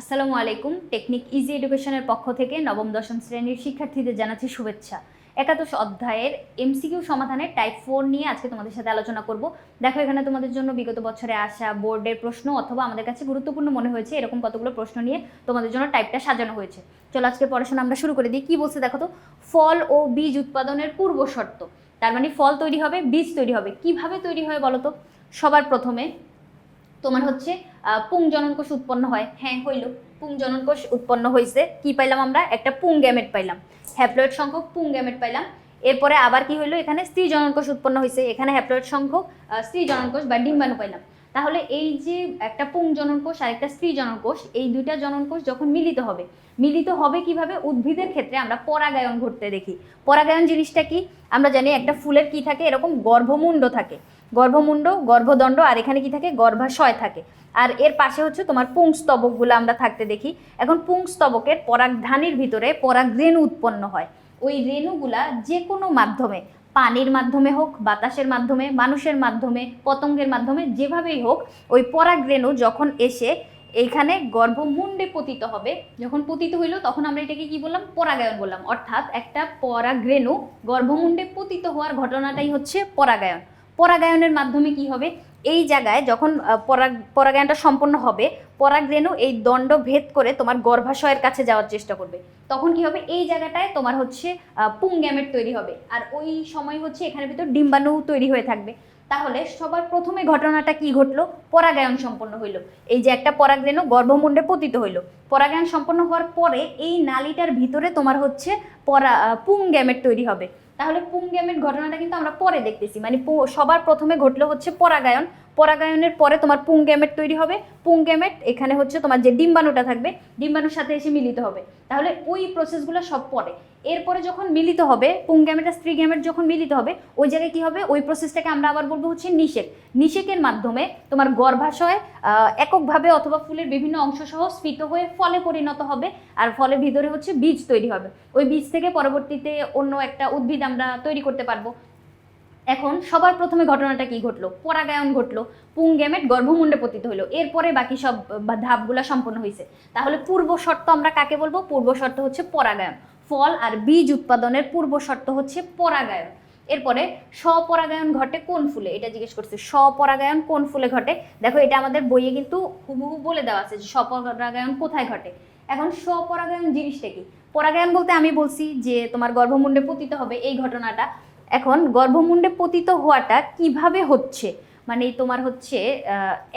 আসসালামু আলাইকুম। Technique easy এডুকেশনের পক্ষ থেকে নবম, দশম শ্রেণির শিক্ষার্থীদের জানাচ্ছি শুভেচ্ছা। একাদশ অধ্যায়ের এমসিকিউ সমাধানের টাইপ ফোর নিয়ে আজকে তোমাদের সাথে আলোচনা করব। দেখো, এখানে তোমাদের জন্য বিগত বছরে আসা বোর্ডের প্রশ্ন অথবা আমাদের কাছে গুরুত্বপূর্ণ মনে হয়েছে, এরকম কতগুলো প্রশ্ন নিয়ে তোমাদের জন্য টাইপটা সাজানো হয়েছে। চলো, আজকে পড়াশোনা আমরা শুরু করে দিই। কি বলছে দেখো তো? ফল ও বীজ উৎপাদনের পূর্ব শর্ত তার মানে ফল তৈরি হবে, বীজ তৈরি হবে। কীভাবে তৈরি হয় বলো তো? সবার প্রথমে তোমার হচ্ছে আহ, পুং জননকোষ উৎপন্ন হয়। হ্যাঁ হইল। পুং জননকোষ উৎপন্ন হয়েছে কি পাইলাম আমরা? একটা পুং গ্যামেট পাইলাম। হ্যাপ্লয়েড সংখ্যক পুং গ্যামেট পাইলাম। এরপরে আবার কি হইল? এখানে স্ত্রী জননকোষ উৎপন্ন হয়েছে এখানে হ্যাপ্লয়েড সংখ্যক স্ত্রী জননকোষ বা ডিম্বাণু পাইলাম। তাহলে এই যে একটা পুং জননকোষ আর একটা স্ত্রী জননকোষ এই দুইটা জননকোষ যখন মিলিত হবে মিলিত হবে কীভাবে? উদ্ভিদের ক্ষেত্রে আমরা পরাগায়ন ঘটতে দেখি। পরাগায়ন জিনিসটা কি? আমরা জানি একটা ফুলের কি থাকে? এরকম গর্ভমুণ্ড থাকে। গর্ভমুণ্ড, গর্ভদণ্ড, আর এখানে কি থাকে? গর্ভাশয় থাকে। আর এর পাশে হচ্ছে তোমার পুংস্তবকগুলো আমরা থাকতে দেখি। এখন পুংস্তবকের পরাগধানীর ভিতরে পরাগরেণু উৎপন্ন হয়। ওই রেণুগুলা যে কোনো মাধ্যমে, পানির মাধ্যমে হোক, বাতাসের মাধ্যমে, মানুষের মাধ্যমে, পতঙ্গের মাধ্যমে, যেভাবেই হোক, ওই পরাগরেণু যখন এসে এইখানে গর্ভমুণ্ডে পতিত হবে, যখন পতিত হইল, তখন আমরা এটাকে কি বললাম? পরাগায়ন বললাম। অর্থাৎ একটা পরাগরেণু গর্ভমুণ্ডে পতিত হওয়ার ঘটনাটাই হচ্ছে পরাগায়ন। পরাগায়নের মাধ্যমে কি হবে? এই জায়গায় যখন পরাগ, পরাগায়নটা সম্পন্ন হবে, পরাগরেণু এই দণ্ড ভেদ করে তোমার গর্ভাশয়ের কাছে যাওয়ার চেষ্টা করবে। তখন কি হবে? এই জায়গাটায় তোমার হচ্ছে পুং গ্যামেট তৈরি হবে। আর ওই সময় হচ্ছে এখানে ভিতর ডিম্বাণু তৈরি হয়ে থাকবে। তাহলে সবার প্রথমে ঘটনাটা কি ঘটলো? পরাগায়ন সম্পন্ন হইল। এই যে একটা পরাগরেণু গর্ভমুণ্ডে পতিত হইল। পরাগায়ন সম্পন্ন হওয়ার পরে এই নালিটার ভিতরে তোমার হচ্ছে পরা পুং গ্যামেট তৈরি হবে। তাহলে পুং গ্যামেট ঘটনাটা কিন্তু আমরা পরে দেখতেছি। মানে সবার প্রথমে ঘটলো হচ্ছে পরাগায়ন। পরাগায়নের পরে তোমার পুং গ্যামেট তৈরি হবে। পুং গ্যামেট এখানে হচ্ছে তোমার যে ডিম্বাণুটা থাকবে, ডিম্বাণুর সাথে এসে মিলিত হবে। তাহলে ওই প্রসেসগুলো সব পরে। এরপরে যখন মিলিত হবে, পুং গ্যামেট আর স্ত্রী গ্যামেট যখন মিলিত হবে, ওই জায়গায় কী হবে? ওই প্রসেসটাকে আমরা আবার বলব হচ্ছে নিষেক নিষেকের মাধ্যমে তোমার গর্ভাশয় এককভাবে অথবা ফুলের বিভিন্ন অংশ সহ স্ফীত হয়ে ফলে পরিণত হবে আর ফলের ভিতরে হচ্ছে বীজ তৈরি হবে। ওই বীজ থেকে পরবর্তীতে অন্য একটা উদ্ভিদ আমরা তৈরি করতে পারব। এখন সবার প্রথমে ঘটনাটা কি ঘটলো? পরাগায়ন ঘটলো পুং গ্যামেট গর্ভমুণ্ডে পতিত হলো, এরপরে বাকি সব ধাপগুলো সম্পন্ন হয়েছে তাহলে পূর্ব শর্ত আমরা কাকে বলব? পূর্ব শর্ত হচ্ছে পরাগায়ন। ফল আর বীজ উৎপাদনের পূর্ব শর্ত হচ্ছে পরাগায়ন। এরপরে স্বপরাগায়ন ঘটে কোন ফুলে? এটা জিজ্ঞেস করছে, স্বপরাগায়ন কোন ফুলে ঘটে? দেখো, এটা আমাদের বইয়ে কিন্তু হুবহু বলে দেওয়া আছে যে স্বপরাগায়ন কোথায় ঘটে। এখন স্বপরাগায়ন জিনিসটা কি? পরাগায়ন বলতে আমি বলছি যে তোমার গর্ভমুণ্ডে পতিত হবে এই ঘটনাটা। এখন গর্ভমুণ্ডে পতিত হওয়াটা কীভাবে হচ্ছে? মানে তোমার হচ্ছে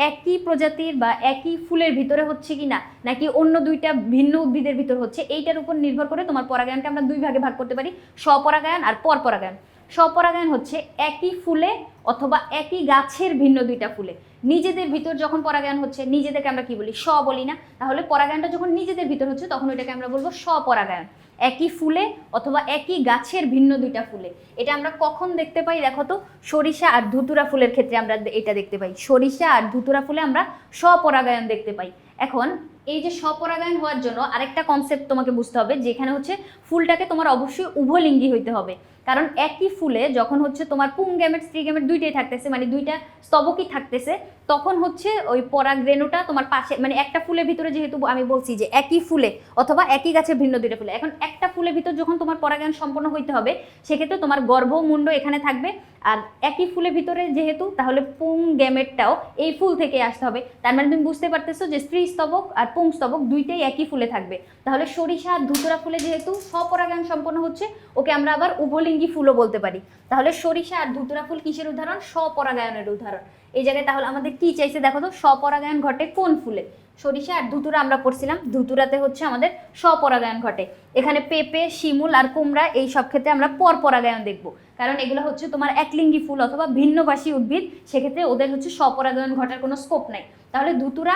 একই প্রজাতির বা একই ফুলের ভিতরে হচ্ছে কি না নাকি অন্য দুইটা ভিন্ন উদ্ভিদের ভিতর হচ্ছে, এইটার উপর নির্ভর করে তোমার পরাগায়নকে আমরা দুই ভাগে ভাগ করতে পারি, স্বপরাগায়ন আর পরপরাগায়ন। স্বপরাগায়ন হচ্ছে একই ফুলে অথবা একই গাছের ভিন্ন দুইটা ফুলে। নিজেদের ভিতর যখন পরাগায়ন হচ্ছে, নিজেদেরকে আমরা কি বলি? স্ব বলি না। তাহলে পরাগায়নটা যখন নিজেদের ভিতর হচ্ছে, তখন ওইটাকে আমরা বলব স্বপরাগায়ন একই ফুলে অথবা একই গাছের ভিন্ন দুইটা ফুলে। এটা আমরা কখন দেখতে পাই দেখো তো? সরিষা আর ধুতুরা ফুলের ক্ষেত্রে আমরা এটা দেখতে পাই। সরিষা আর ধুতুরা ফুলে আমরা স্বপরাগায়ন দেখতে পাই। এখন এই যে স্বপরাগায়ন হওয়ার জন্য আরেকটা কনসেপ্ট তোমাকে বুঝতে হবে, যেখানে হচ্ছে ফুলটাকে তোমার অবশ্যই উভলিঙ্গি হইতে হবে। কারণ একই ফুলে যখন হচ্ছে তোমার পুং গ্যামেট, স্ত্রী গ্যামেট দুইটাই থাকতেছে মানে দুইটা স্তবকই থাকতেছে, তখন হচ্ছে ওই পরাগরেণুটা তোমার পাশে মানে একটা ফুলের ভিতরে যেহেতু আমি বলছি যে একই ফুলে অথবা একই গাছের ভিন্ন দুইটা ফুলে, এখন একটা ফুলের ভিতর যখন তোমার পরাগায়ন সম্পন্ন হইতে হবে, সেক্ষেত্রে তোমার গর্ভমুণ্ড এখানে থাকবে, আর একই ফুলের ভিতরে যেহেতু, তাহলে পুং গ্যামেটটাও এই ফুল থেকে আসতে হবে, তার মানে তুমি বুঝতে পারতেছো যে স্ত্রী স্তবক আর পুং স্তবক দুইটাই একই ফুলে থাকবে, তাহলে সরিষা ধুতরা ফুলে যেহেতু স্বপরাগায়ন সম্পন্ন হচ্ছে, ওকে আমরা আবার উভলিঙ্গি ফুলও বলতে পারি। তাহলে সরিষা আর ধুতুরা ফুল কিসের উদাহরণ? স্বপরাগায়নের উদাহরণ। এই জায়গায় তাহলে আমাদের কি চাইছে দেখো তো? স্বপরাগায়ন ঘটে কোন ফুলে? সরিষা আর ধুতুরা আমরা পড়ছিলাম। ধুতুরাতে হচ্ছে আমাদের স্বপরাগায়ন ঘটে। এখানে পেঁপে, শিমুল আর কুমড়া এই সব ক্ষেত্রে আমরা পরপরাগায়ন দেখব। কারণ এগুলো হচ্ছে তোমার একলিঙ্গি ফুল অথবা ভিন্নভাষী উদ্ভিদ। সেক্ষেত্রে ওদের হচ্ছে স্বপরাগায়ন ঘটার কোনো স্কোপ নাই। তাহলে ধুতুরা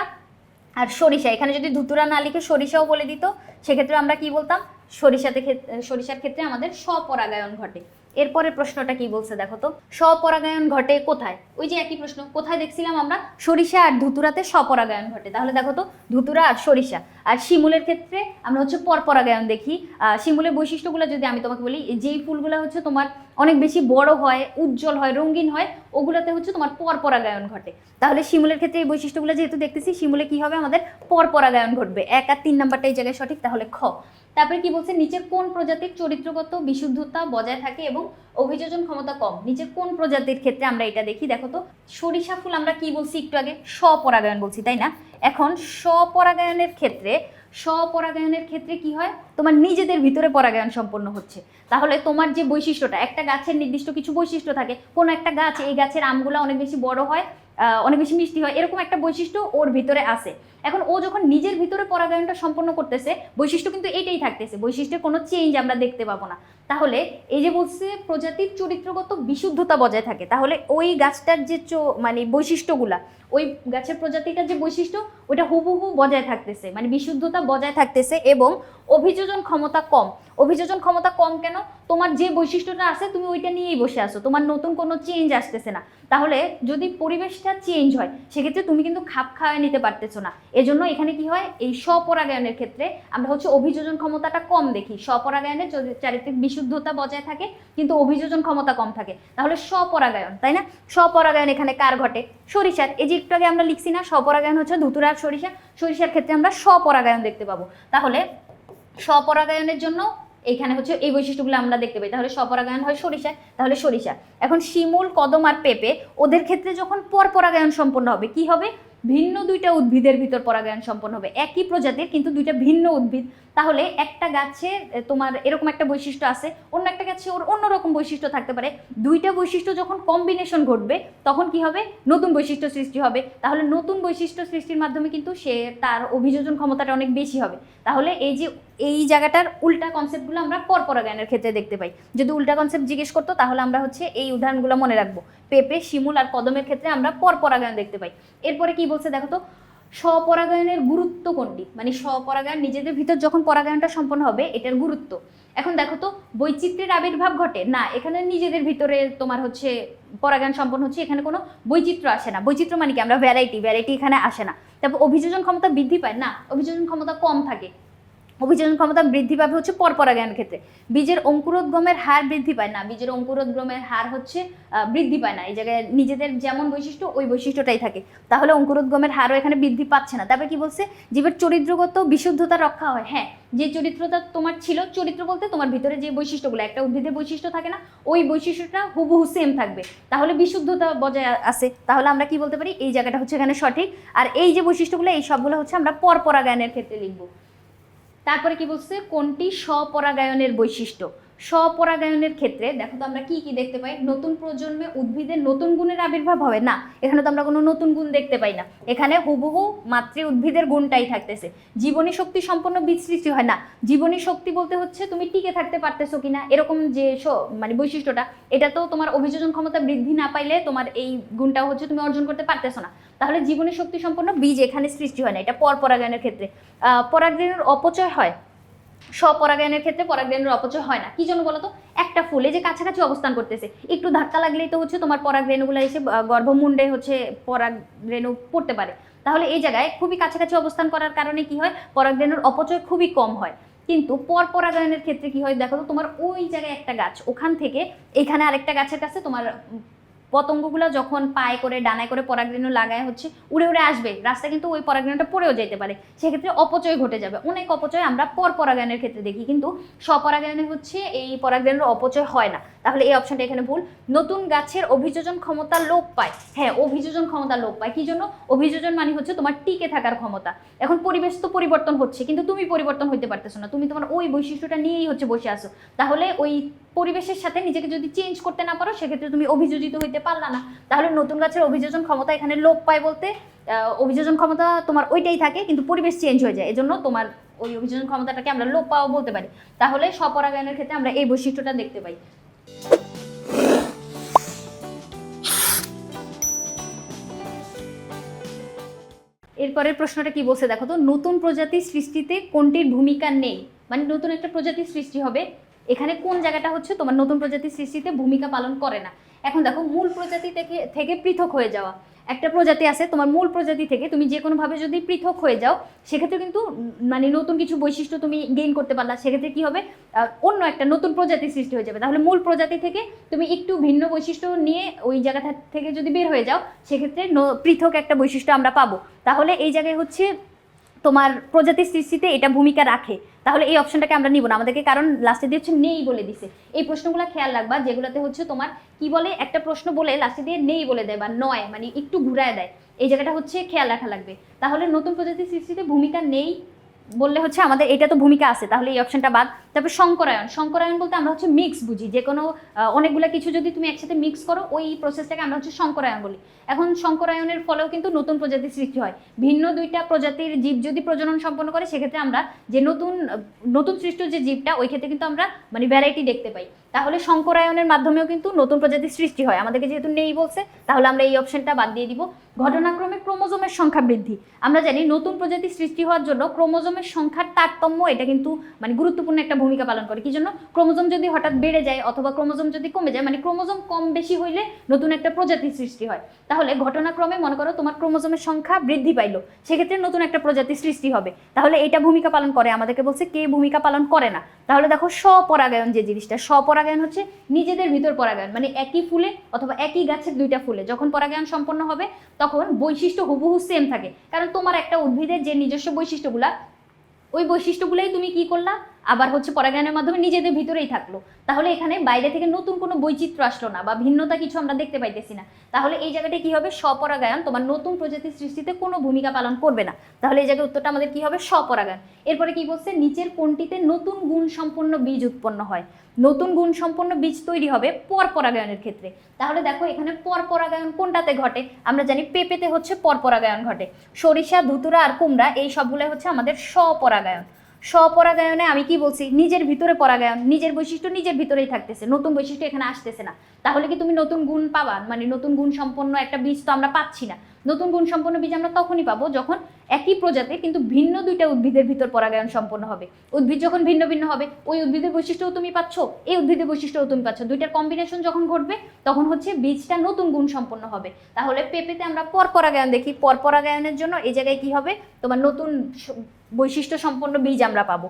আর সরিষা, এখানে যদি ধুতুরা না লিখে, সরিষাও বলে দিত। সেক্ষেত্রে আমরা কি বলতাম? সরিষাতে সরিষার ক্ষেত্রে আমাদের স্বপরাগায়ন ঘটে। এরপরের প্রশ্নটা কি বলছে দেখো তো? স্বপরাগায়ন ঘটে কোথায়? ওই যে একই প্রশ্ন, কোথায় দেখছিলাম আমরা? সরিষা আর ধুতুরাতে স্বপরাগায়ন ঘটে। তাহলে দেখো তো, ধুতুরা আর সরিষা। আর শিমুলের ক্ষেত্রে আমরা হচ্ছে পরপরাগায়ন দেখি। শিমুলের বৈশিষ্ট্যগুলো যদি আমি তোমাকে বলি, যেই ফুলগুলো হচ্ছে তোমার অনেক বেশি বড় হয়, উজ্জ্বল হয়, রঙিন হয় ওগুলোতে হচ্ছে তোমার পরপরাগায়ন ঘটে। তাহলে শিমুলের ক্ষেত্রে এই বৈশিষ্ট্যগুলো যেহেতু দেখতেছি, শিমুলে কি হবে? আমাদের পরপরাগায়ন ঘটবে। এক আর তিন নাম্বারটা এই জায়গায় সঠিক, তাহলে খ। তারপরে কি বলছে? নিচের কোন প্রজাতির চরিত্রগত বিশুদ্ধতা বজায় থাকে এবং অভিযোজন ক্ষমতা কম? নিচের কোন প্রজাতির ক্ষেত্রে আমরা এটা দেখি? দেখো তো, সরিষা ফুল আমরা কি বলছি একটু আগে? স্বপরাগায়ন বলছি, তাই না? এখন স্বপরাগায়নের ক্ষেত্রে স্বপরাগায়নের ক্ষেত্রে কি হয়? তোমার নিজেদের ভিতরে পরাগায়ন সম্পন্ন হচ্ছে। তাহলে তোমার যে বৈশিষ্ট্যটা, একটা গাছের নির্দিষ্ট কিছু বৈশিষ্ট্য থাকে। কোনো একটা গাছ, এই গাছের আমগুলো অনেক বেশি বড় হয়। অনেক বেশি মিষ্টি হয়, এরকম একটা বৈশিষ্ট্য ওর ভিতরে আছে। এখন ও যখন নিজের ভিতরে পরাগায়নটা সম্পন্ন করতেছে, বৈশিষ্ট্য কিন্তু এটাই থাকতেছে, বৈশিষ্ট্যের কোনো চেঞ্জ আমরা দেখতে পাবো না। তাহলে এই যে বলছে, প্রজাতির চরিত্রগত বিশুদ্ধতা বজায় থাকে, তাহলে ওই গাছটার যে মানে বৈশিষ্ট্যগুলা, ওই গাছের প্রজাতিটার যে বৈশিষ্ট্য ওটা হুবহু বজায় থাকতেছে মানে বিশুদ্ধতা বজায় থাকতেছে এবং অভিযোজন ক্ষমতা কম। অভিযোজন ক্ষমতা কম কেন? তোমার যে বৈশিষ্ট্যটা আছে, তুমি ওইটা নিয়েই বসে আসো তোমার নতুন কোনো চেঞ্জ আসতেছে না। তাহলে যদি পরিবেশটা চেঞ্জ হয়, সেক্ষেত্রে তুমি কিন্তু খাপ খাওয়ায় নিতে পারতেছো না। এজন্য এখানে কি হয়? এই স্বপরাগায়নের ক্ষেত্রে আমরা হচ্ছে অভিযোজন ক্ষমতাটা কম দেখি। স্বপরাগায়নের যদি চারিত্রিক বিশুদ্ধতা বজায় থাকে, কিন্তু অভিযোজন ক্ষমতা কম থাকে। তাহলে স্বপরাগায়ন, তাই না? স্বপরাগায়ন এখানে কার ঘটে? সরিষার। এই যে একটু আগে আমরা লিখছি না, স্বপরাগায়ন হচ্ছে ধুতুরার সরিষা। সরিষার ক্ষেত্রে আমরা স্বপরাগায়ন দেখতে পাবো। তাহলে স্বপরাগায়নের জন্য এখানে হচ্ছে এই বৈশিষ্ট্যগুলো আমরা দেখতে পাই। তাহলে স্বপরাগায়ন হয় সরিষায় তাহলে সরিষা। এখন শিমুল, কদম আর পেঁপে, ওদের ক্ষেত্রে যখন পরপরাগায়ন সম্পন্ন হবে, কি হবে? ভিন্ন দুইটা উদ্ভিদের ভিতর পরাগায়ন সম্পন্ন হবে। একই প্রজাতির কিন্তু দুইটা ভিন্ন উদ্ভিদ। তাহলে একটা গাছে তোমার এরকম একটা বৈশিষ্ট্য আছে, অন্য একটা গাছে ওর অন্যরকম বৈশিষ্ট্য থাকতে পারে। দুইটা বৈশিষ্ট্য যখন কম্বিনেশন ঘটবে, তখন কি হবে? নতুন বৈশিষ্ট্য সৃষ্টি হবে। তাহলে নতুন বৈশিষ্ট্য সৃষ্টির মাধ্যমে কিন্তু সে তার অভিযোজন ক্ষমতাটা অনেক বেশি হবে। তাহলে এই যে, এই জায়গাটার উল্টা কনসেপ্টগুলো আমরা পরপরাগায়নের ক্ষেত্রে দেখতে পাই। যদি উল্টা কনসেপ্ট জিজ্ঞেস করতো, তাহলে আমরা হচ্ছে এই উদাহরণগুলো মনে রাখব। পেঁপে, শিমুল আর কদমের ক্ষেত্রে আমরা পরপরাগায়ন দেখতে পাই। এরপরে কি বলছে দেখো তো? স্বপরাগায়নের গুরুত্ব কোনটি? মানে স্বপরাগায়ন নিজেদের ভিতর যখন পরাগায়নটা সম্পন্ন হবে, এটার গুরুত্ব। এখন দেখো তো, বৈচিত্র্যের আবির্ভাব ঘটে? না, এখানে নিজেদের ভিতরে তোমার হচ্ছে পরাগায়ন সম্পন্ন হচ্ছে, এখানে কোনো বৈচিত্র্য আসে না। বৈচিত্র্য মানে কি? আমরা ভ্যারাইটি ভ্যারাইটি এখানে আসে না। তারপর অভিযোজন ক্ষমতা বৃদ্ধি পায়? না, অভিযোজন ক্ষমতা কম থাকে। অভিযোজন ক্ষমতা বৃদ্ধি পাবে হচ্ছে পরপরাগায়নের ক্ষেত্রে। বীজের অঙ্কুরোদ্গমের হার বৃদ্ধি পায় না। বীজের অঙ্কুরোদ্গমের হার হচ্ছে বৃদ্ধি পায় না। এই জায়গায় নিজেদের যেমন বৈশিষ্ট্য, ওই বৈশিষ্ট্যটাই থাকে। তাহলে অঙ্কুরোদ্গমের হারও এখানে বৃদ্ধি পাচ্ছে না। তারপরে কি বলছে? জীবের চরিত্রগত বিশুদ্ধতা রক্ষা হয়। হ্যাঁ যে চরিত্রটা তোমার ছিল, চরিত্র বলতে তোমার ভিতরে যে বৈশিষ্ট্যগুলো, একটা উদ্ভিদের বৈশিষ্ট্য থাকে না, ওই বৈশিষ্ট্যটা হুবহু সেম থাকবে। তাহলে বিশুদ্ধতা বজায় আছে। তাহলে আমরা কি বলতে পারি? এই জায়গাটা হচ্ছে এখানে সঠিক। আর এই যে বৈশিষ্ট্যগুলো, এই সবগুলো হচ্ছে আমরা পরপরাগায়নের ক্ষেত্রে লিখব। তারপরে কি বলছে? কোনটি স্বপরাগায়নের বৈশিষ্ট্য? স্বপরাগায়নের ক্ষেত্রে দেখো তো আমরা কি কি দেখতে পাই? নতুন প্রজন্মে উদ্ভিদের নতুন গুণের আবির্ভাব হবে। না এখানে তো আমরা কোনো নতুন গুণ দেখতে পাই না। এখানে হুবহু মাতৃ উদ্ভিদের গুণটাই থাকতেছে। জীবনী শক্তি সম্পন্ন বীজ সৃষ্টি হয় না। জীবনী শক্তি বলতে হচ্ছে তুমি টিকে থাকতে পারতেছো কিনা? এরকম যে মানে বৈশিষ্ট্যটা এটা তো তোমার অভিযোজন ক্ষমতা বৃদ্ধি না পাইলে তোমার এই গুণটা হচ্ছে তুমি অর্জন করতে পারতেছো না। তাহলে জীবনী শক্তি সম্পন্ন বীজ এখানে সৃষ্টি হয় না। এটা পরপরাগায়নের ক্ষেত্রে। আহ, পরাগরেণুর অপচয় হয়। স্বপরাগায়নের ক্ষেত্রে পরাগরেণুর অপচয় হয় না। কি জন্য বলো তো একটা ফুলে যে কাছাকাছি অবস্থান করতেছে, একটু ধাক্কা লাগলেই তো হচ্ছে তোমার পরাগরেণুগুলো এসে গর্ভমুণ্ডে হচ্ছে পরাগরেণু পড়তে পারে। তাহলে এই জায়গায় খুবই কাছাকাছি অবস্থান করার কারণে কি হয়? পরাগরেণুর অপচয় খুবই কম হয়। কিন্তু পর পরাগায়নের ক্ষেত্রে কি হয়? দেখো তোমার ওই জায়গায় একটা গাছ, ওখান থেকে এখানে আরেকটা গাছের কাছে তোমার পতঙ্গগুলো যখন পায়ে করে, ডানায় করে পরাগরেণু লাগায় হচ্ছে, উড়ে উড়ে আসবে। রাস্তা কিন্তু ওই পরাগরেণুটা পড়েও যেতে পারে। সেক্ষেত্রে অপচয় ঘটে যাবে। অনেক অপচয় আমরা পর পরাগায়নের ক্ষেত্রে দেখি। কিন্তু স্বপরাগায়নে হচ্ছে এই পরাগরেণুর অপচয় হয় না। তাহলে এই অপশনটা এখানে ভুল। নতুন গাছের অভিযোজন ক্ষমতা লোপ পায়। হ্যাঁ অভিযোজন ক্ষমতা লোপ পায়। কি জন্য? অভিযোজন মানে হচ্ছে তোমার টিকে থাকার ক্ষমতা। এখন পরিবেশ তো পরিবর্তন হচ্ছে, কিন্তু তুমি পরিবর্তন হইতে পারতেছো না। তুমি তোমার ওই বৈশিষ্ট্যটা নিয়েই হচ্ছে বসে আসো তাহলে ওই পরিবেশের সাথে নিজেকে যদি চেঞ্জ করতে না পারো, সেক্ষেত্রে তুমি অভিযোজিত হইতে পারলা না। তাহলে নতুন গাছের অভিযোজন ক্ষমতা এখানে লোপ পায় বলতে অভিযোজন ক্ষমতা তোমার ওইটাই থাকে, কিন্তু পরিবেশ চেঞ্জ হয়ে যায়। এজন্য তোমার ওই অভিযোজন ক্ষমতাটাকে আমরা লোপ পাওয়া বলতে পারি। তাহলে স্বপরাগায়নের ক্ষেত্রে আমরা এই বৈশিষ্ট্যটা দেখতে পাই। এরপরের প্রশ্নটা কি বলছে? দেখো তো, নতুন প্রজাতি সৃষ্টিতে কোনটির ভূমিকা নেই? মানে নতুন একটা প্রজাতি সৃষ্টি হবে এখানে কোন জায়গাটা হচ্ছে তোমার নতুন প্রজাতি সৃষ্টিতে ভূমিকা পালন করে না? এখন দেখো, মূল প্রজাতি থেকে থেকে পৃথক হয়ে যাওয়া। একটা প্রজাতি আছে, তোমার মূল প্রজাতি থেকে তুমি যে কোনোভাবে যদি পৃথক হয়ে যাও, সেক্ষেত্রে কিন্তু মানে নতুন কিছু বৈশিষ্ট্য তুমি গেইন করতে পারলা। সেক্ষেত্রে কি হবে? অন্য একটা নতুন প্রজাতি সৃষ্টি হয়ে যাবে। তাহলে মূল প্রজাতি থেকে তুমি একটু ভিন্ন বৈশিষ্ট্য নিয়ে ওই জায়গাটা থেকে যদি বের হয়ে যাও, সেক্ষেত্রে পৃথক একটা বৈশিষ্ট্য আমরা পাবো। তাহলে এই জায়গায় হচ্ছে তোমার প্রজাতি সৃষ্টিতে এটা ভূমিকা রাখে, তাহলে এই অপশনটাকে আমরা নিব না। আমাদেরকে কারণ লাস্টে দিয়ে হচ্ছে নেই বলে দিছে। এই প্রশ্নগুলো খেয়াল রাখবা, যেগুলোতে হচ্ছে তোমার কি বলে, একটা প্রশ্ন বলে লাস্টে দিয়ে নেই বলে দেয় বা নয় মানে একটু ঘুরায় দেয়। এই জায়গাটা হচ্ছে খেয়াল রাখা লাগবে। তাহলে নতুন প্রজাতি সৃষ্টিতে ভূমিকা নেই বললে হচ্ছে আমাদের এটা তো ভূমিকা আছে, তাহলে এই অপশনটা বাদ। তারপর সংকরায়ন সংকরায়ন বলতে আমরা হচ্ছে মিক্স বুঝি, যে কোনো অনেকগুলো কিছু যদি তুমি একসাথে মিক্স করো, ওই প্রসেসটাকে আমরা হচ্ছে সংকরায়ন বলি। এখন সংকরায়নের ফলেও কিন্তু নতুন প্রজাতির সৃষ্টি হয়। ভিন্ন দুইটা প্রজাতির জীব যদি প্রজনন সম্পন্ন করে, সেক্ষেত্রে আমরা যে নতুন নতুন সৃষ্ট যে জীবটা, ওই ক্ষেত্রে কিন্তু আমরা মানে ভ্যারাইটি দেখতে পাই। তাহলে সংকরায়নের মাধ্যমেও কিন্তু নতুন প্রজাতির সৃষ্টি হয়। আমাদেরকে যেহেতু নেই বলছে, তাহলে আমরা এই অপশনটা বাদ দিয়ে দিব। ঘটনাক্রমে ক্রোমোজোমের সংখ্যা বৃদ্ধি। আমরা জানি নতুন প্রজাতি সৃষ্টি হওয়ার জন্য ক্রোমোজোমের সংখ্যার তারতম্য, এটা কিন্তু মানে গুরুত্বপূর্ণ একটা ভূমিকা পালন করে। কি জন্য? ক্রোমোজোম যদি হঠাৎ বেড়ে যায় অথবা ক্রোমোজোম যদি কমে যায় মানে ক্রোমোজোম কম বেশি হইলে নতুন একটা প্রজাতি সৃষ্টি হয়। তাহলে ঘটনাক্রমে মনে করো তোমার ক্রোমোজোমের সংখ্যা বৃদ্ধি পাইলো, সেক্ষেত্রে নতুন একটা প্রজাতি সৃষ্টি হবে। তাহলে এটা ভূমিকা পালন করে, আমাদেরকে বলছে কে ভূমিকা পালন করে না। তাহলে দেখো স্বপরাগায়ন যে জিনিসটা, স্বপরাগায়ন হচ্ছে নিজেদের ভিতর পরাগায়ন মানে একই ফুলে অথবা একই গাছের দুইটা ফুলে, যখন পরাগায়ন সম্পন্ন হবে, তখন বৈশিষ্ট্য হুবহু সেম থাকে। কারণ তোমার একটা উদ্ভিদের যে নিজস্ব বৈশিষ্ট্যগুলা ওই বৈশিষ্ট্যগুলোই তুমি কি করলা? আবার হচ্ছে পরাগায়নের মাধ্যমে নিজেদের ভিতরেই থাকল। তাহলে এখানে বাইরে থেকে নতুন কোনো বৈচিত্র্য আসলো না বা ভিন্নতা কিছু আমরা দেখতে পাইতেছি না। তাহলে এই জায়গাটা কি হবে? স্বপরাগায়ন, তোমার নতুন প্রজাতির সৃষ্টিতে কোনো ভূমিকা পালন করবে না। তাহলে এই জায়গায় উত্তরটা আমাদের কি হবে? স্বপরাগায়ন। এরপরে কি বলছে? নিচের কোনটিতে নতুন গুণ সম্পন্ন বীজ উৎপন্ন হয়। নতুন গুণ সম্পন্ন বীজ তৈরি হবে পরপরাগায়নের ক্ষেত্রে। তাহলে দেখো এখানে পরপরাগায়ন কোনটাতে ঘটে? আমরা জানি পেঁপেতে হচ্ছে পরপরাগায়ন ঘটে। সরিষা, ধুতুরা আর কুমড়া, এই সবগুলো হচ্ছে আমাদের স্বপরাগায়ন। স্বপরাগায়নে আমি কি বলছি? নিজের ভিতরে পরাগায়ন, নিজের বৈশিষ্ট্য নিজের ভিতরেই থাকতেছে, নতুন বৈশিষ্ট্য এখানে আসতেছে না। তাহলে কি তুমি নতুন গুণ পাবা? মানে নতুন গুণ সম্পন্ন একটা বীজ তো আমরা পাচ্ছি না। নতুন গুণ সম্পন্ন বীজ আমরা তখনই পাবো যখন একই প্রজাতির কিন্তু ভিন্ন দুইটা উদ্ভিদের ভিতর পরাগায়ন সম্পন্ন হবে। উদ্ভিদ যখন ভিন্ন ভিন্ন হবে, ওই উদ্ভিদের বৈশিষ্ট্যও তুমি পাচ্ছ, এই উদ্ভিদের বৈশিষ্ট্যও তুমি পাচ্ছ। দুইটার কম্বিনেশন যখন ঘটবে, তখন হচ্ছে বীজটা নতুন গুণ সম্পন্ন হবে। তাহলে পেঁপেতে আমরা পরপরাগায়ন দেখি। পরপরাগায়নের জন্য এই জায়গায় কি হবে? তোমার নতুন বৈশিষ্ট্য সম্পন্ন বীজ আমরা পাবো।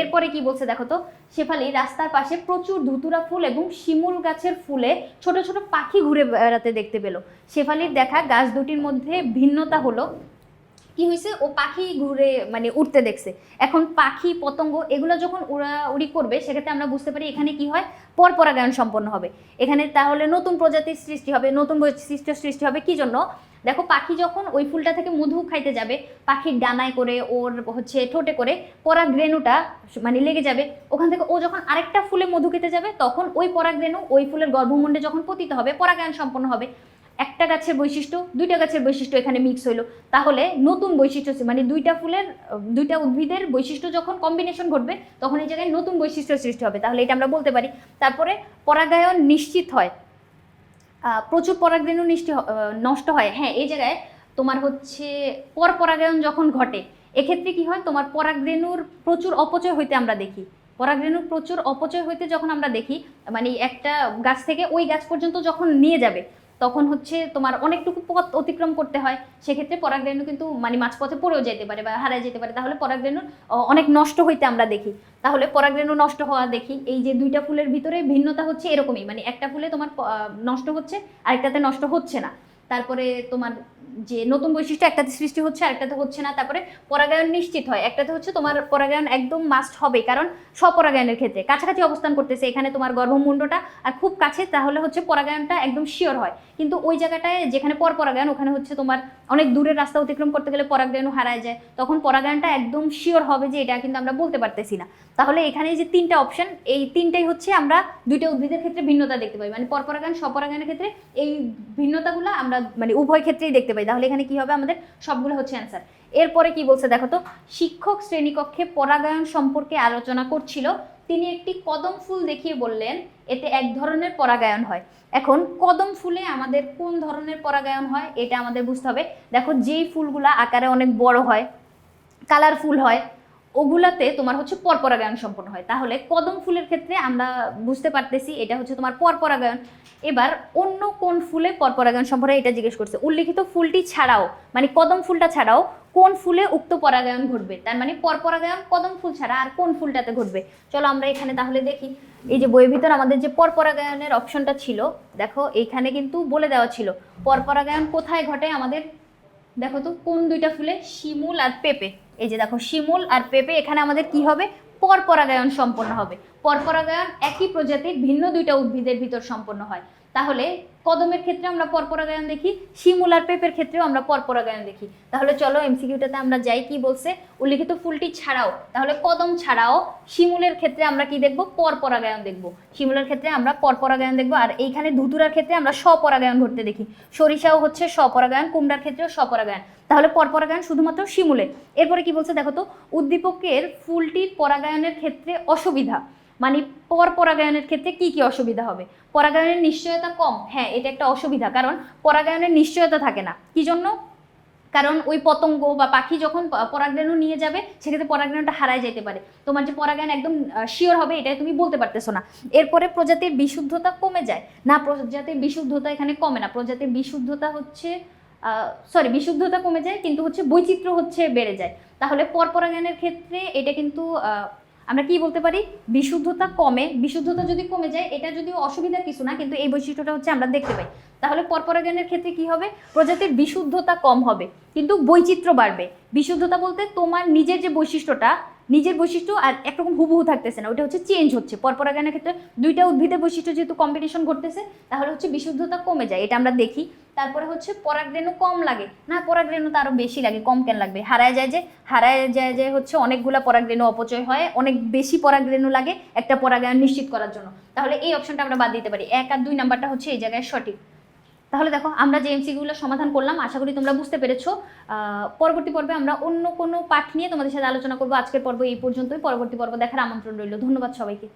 এরপরে কি বলছে দেখো তো? শেফালি, রাস্তার পাশে প্রচুর ধুতুরা ফুল এবং শিমুল গাছের ফুলে ছোট ছোট পাখি ঘুরে বেড়াতে দেখতে পেল। শেফালির দেখা গাছ দুটির মধ্যে ভিন্নতা হলো। কি হয়েছে ও পাখি ঘুরে মানে উঠতে দেখছে। এখন পাখি, পতঙ্গ, এগুলো যখন উড়া, উড়ি করবে, সেক্ষেত্রে আমরা বুঝতে পারি এখানে কি হয়? পরপরাগায়ন সম্পন্ন হবে। এখানে তাহলে নতুন প্রজাতির সৃষ্টি হবে, নতুন বৈশিষ্ট্য সৃষ্টি হবে। কি জন্য? দেখো, পাখি যখন ওই ফুলটা থেকে মধু খাইতে যাবে, পাখির ডানায় করে, ওর হচ্ছে ঠোঁটে করে, পরাগরেণুটা মানে লেগে যাবে, ওখান থেকে ও যখন আরেকটা ফুলে মধু খেতে যাবে, তখন ওই পরাগরেণু ওই ফুলের গর্ভমণ্ডে যখন পতিত হবে, পরাগায়ন সম্পন্ন হবে। একটা গাছের বৈশিষ্ট্য, দুইটা গাছের বৈশিষ্ট্য এখানে মিক্স হইল। তাহলে নতুন বৈশিষ্ট্য মানে দুইটা ফুলের, দুইটা উদ্ভিদের বৈশিষ্ট্য যখন কম্বিনেশন ঘটবে, তখন এই জায়গায় নতুন বৈশিষ্ট্য সৃষ্টি হবে। তাহলে এটা আমরা বলতে পারি। তারপরে পরাগায়ন নিশ্চিত হয়। প্রচুর পরাগরেণু হ- নষ্ট হয়। হ্যাঁ এই জায়গায় তোমার হচ্ছে পরপরাগায়ন যখন ঘটে, এক্ষেত্রে কি হয়? তোমার পরাগরেণুর প্রচুর অপচয় হইতে আমরা দেখি। পরাগরেণুর প্রচুর অপচয় হইতে যখন আমরা দেখি মানে একটা গাছ থেকে ওই গাছ পর্যন্ত যখন নিয়ে যাবে তখন হচ্ছে তোমার অনেকটুকু পথ অতিক্রম করতে হয়। সেক্ষেত্রে পরাগরেণু কিন্তু মানে মাঝপথে পড়েও যেতে পারে বা হারায় যেতে পারে। তাহলে পরাগরেণু অনেক নষ্ট হইতে আমরা দেখি। তাহলে পরাগরেণু নষ্ট হওয়া দেখি। এই যে দুইটা ফুলের ভিতরে ভিন্নতা হচ্ছে এরকমই। মানে একটা ফুলে তোমার নষ্ট হচ্ছে, আরেকটাতে নষ্ট হচ্ছে না। তারপরে তোমার যে নতুন বৈশিষ্ট্য একটাতে সৃষ্টি হচ্ছে, আরেকটাতে হচ্ছে না, তারপরে পরাগায়ন নিশ্চিত হয়। একটাতে হচ্ছে তোমার পরাগায়ন একদম মাস্ট হবে, কারণ স্বপরাগায়নের ক্ষেত্রে কাছাকাছি অবস্থান করতেছে, এখানে তোমার গর্ভমুণ্ডটা আর খুব কাছে, তাহলে হচ্ছে পরাগায়নটা একদম শিওর হয়। কিন্তু ওই জায়গাটায় যেখানে পর পরাগায়ন, ওখানে হচ্ছে তোমার অনেক দূরের রাস্তা অতিক্রম করতে গেলে পরাগায়নও হারায় যায়। তখন পরাগায়নটা একদম শিওর হবে যে এটা কিন্তু আমরা বলতে পারতেছি না। তাহলে এখানে যে তিনটা অপশন এই তিনটাই হচ্ছে আমরা দুইটা উদ্ভিদের ক্ষেত্রে ভিন্নতা দেখতে পাই। মানে পরপরাগায়ন স্বপরাগায়নের ক্ষেত্রে এই ভিন্নতাগুলো আমরা মানে উভয় ক্ষেত্রেই দেখতে পাই। তাহলে এখানে কি হবে? আমাদের সবগুলো হচ্ছে অ্যান্সার এরপরে কি বলছে দেখো তো? শিক্ষক শ্রেণীকক্ষে পরাগায়ন সম্পর্কে আলোচনা করছিল। তিনি একটি কদম ফুল দেখিয়ে বললেন, এতে এক ধরনের পরাগায়ন হয়। এখন কদম ফুলে আমাদের কোন ধরনের পরাগায়ন হয়? এটা আমাদের বুঝতে হবে। দেখো যেই ফুলগুলা আকারে অনেক বড় হয়, কালারফুল হয় ওগুলাতে তোমার হচ্ছে পরপরাগায়ন সম্পন্ন হয়। তাহলে কদম ফুলের ক্ষেত্রে আমরা বুঝতে পারতেছি এটা হচ্ছে তোমার পরপরাগায়ন এবার অন্য কোন ফুলে পরপরাগায়ন সম্পন্ন এটা জিজ্ঞেস করছে। উল্লিখিত ফুলটি ছাড়াও মানে কদম ফুলটা ছাড়াও কোন ফুলে উক্ত পরাগায়ন ঘটবে? তার মানে পরপরাগায়ন কদম ফুল ছাড়া আর কোন ফুলটাতে ঘটবে? চলো আমরা এখানে তাহলে দেখি। এই যে বইয়ের ভিতর আমাদের যে পরপরাগায়নের অপশনটা ছিল, দেখো এইখানে কিন্তু বলে দেওয়া ছিল পরপরাগায়ন কোথায় ঘটে আমাদের দেখো তো, কোন দুইটা ফুলে? শিমুল আর পেঁপে। এই যে দেখো, শিমুল আর পেঁপে, এখানে আমাদের কি হবে? পরপরাগায়ন সম্পন্ন হবে। পরপরাগায়ন একই প্রজাতির ভিন্ন দুইটা উদ্ভিদের ভিতর সম্পন্ন হয়। তাহলে কদমের ক্ষেত্রে আমরা পরপরাগায়ন দেখি শিমুল আর পেঁপের ক্ষেত্রেও আমরা পরপরাগায়ন দেখি। তাহলে চলো এমসিকিউটাতে আমরা যাই, কি বলছে? উল্লিখিত ফুলটি ছাড়াও, তাহলে কদম ছাড়াও শিমুলের ক্ষেত্রে আমরা কি দেখব? পরপরাগায়ন দেখব। শিমুলের ক্ষেত্রে আমরা পরপরাগায়ন দেখব, আর এইখানে ধুতুরার ক্ষেত্রে আমরা স্বপরাগায়ন ঘটতে দেখি। সরিষাও হচ্ছে স্বপরাগায়ন কুমড়ার ক্ষেত্রেও স্বপরাগায়ন তাহলে পরপরাগায়ন শুধুমাত্র শিমুলে এরপরে কি বলছে দেখো তো? উদ্দীপকের ফুলটির পরাগায়নের ক্ষেত্রে অসুবিধা। মানে পর পরাগায়নের ক্ষেত্রে কি কি অসুবিধা হবে? পরাগায়নের নিশ্চয়তা কম। হ্যাঁ এটা একটা অসুবিধা। কারণ পরাগায়নের নিশ্চয়তা থাকে না। কি জন্য? কারণ ওই পতঙ্গ বা পাখি যখন প- পরাগরেণু নিয়ে যাবে, সেক্ষেত্রে পরাগরেণুটা হারায় যেতে পারে। তোমার যে পরাগায়ন একদম শিওর হবে এটা তুমি বলতে পারতেছো না। এরপরে প্রজাতির বিশুদ্ধতা কমে যায়। না, প্রজাতির বিশুদ্ধতা এখানে কমে না। প্রজাতির বিশুদ্ধতা হচ্ছে সরি বিশুদ্ধতা কমে যায়, কিন্তু হচ্ছে বৈচিত্র্য হচ্ছে বেড়ে যায়। তাহলে পরপরাগায়নের ক্ষেত্রে এটা কিন্তু আমরা কি বলতে পারি? বিশুদ্ধতা কমে। বিশুদ্ধতা যদি কমে যায়, এটা যদি অসুবিধার কিছু না, কিন্তু এই বৈশিষ্ট্যটা হচ্ছে আমরা দেখতে পাই। তাহলে পরপরাগানের ক্ষেত্রে কি হবে? প্রজাতির বিশুদ্ধতা কম হবে, কিন্তু বৈচিত্র্য বাড়বে। বিশুদ্ধতা বলতে তোমার নিজের যে বৈশিষ্ট্যটা নিজের বৈশিষ্ট্য আর একরকম হুবহু থাকতেছে না, ওটা হচ্ছে চেঞ্জ হচ্ছে। পরপরাগায়নের ক্ষেত্রে দুইটা উদ্ভিদের বৈশিষ্ট্য যেহেতু কম্পিটিশন ঘটতেছে, তাহলে হচ্ছে বিশুদ্ধতা কমে যায়, এটা আমরা দেখি। তারপরে হচ্ছে পরাগরেণু কম লাগে। না, পরাগরেণু তো আরও বেশি লাগে, কম কেন লাগবে? হারায় যায় যে, হারায় যায় যে হচ্ছে অনেকগুলা পরাগরেণু অপচয় হয়, অনেক বেশি পরাগরেণু লাগে একটা পরাগায়ন নিশ্চিত করার জন্য। তাহলে এই অপশনটা আমরা বাদ দিতে পারি। এক আর দুই নাম্বারটা হচ্ছে এই জায়গায় সঠিক। তাহলে দেখো, আমরা যে এমসিকিউগুলো সমাধান করলাম, আশা করি তোমরা বুঝতে পেরেছ। পরবর্তী পর্বে আমরা অন্য কোনো পাঠ নিয়ে তোমাদের সাথে আলোচনা করব। আজকের পর্ব এই পর্যন্তই। পরবর্তী পর্ব দেখার আমন্ত্রণ রইল। ধন্যবাদ সবাইকে।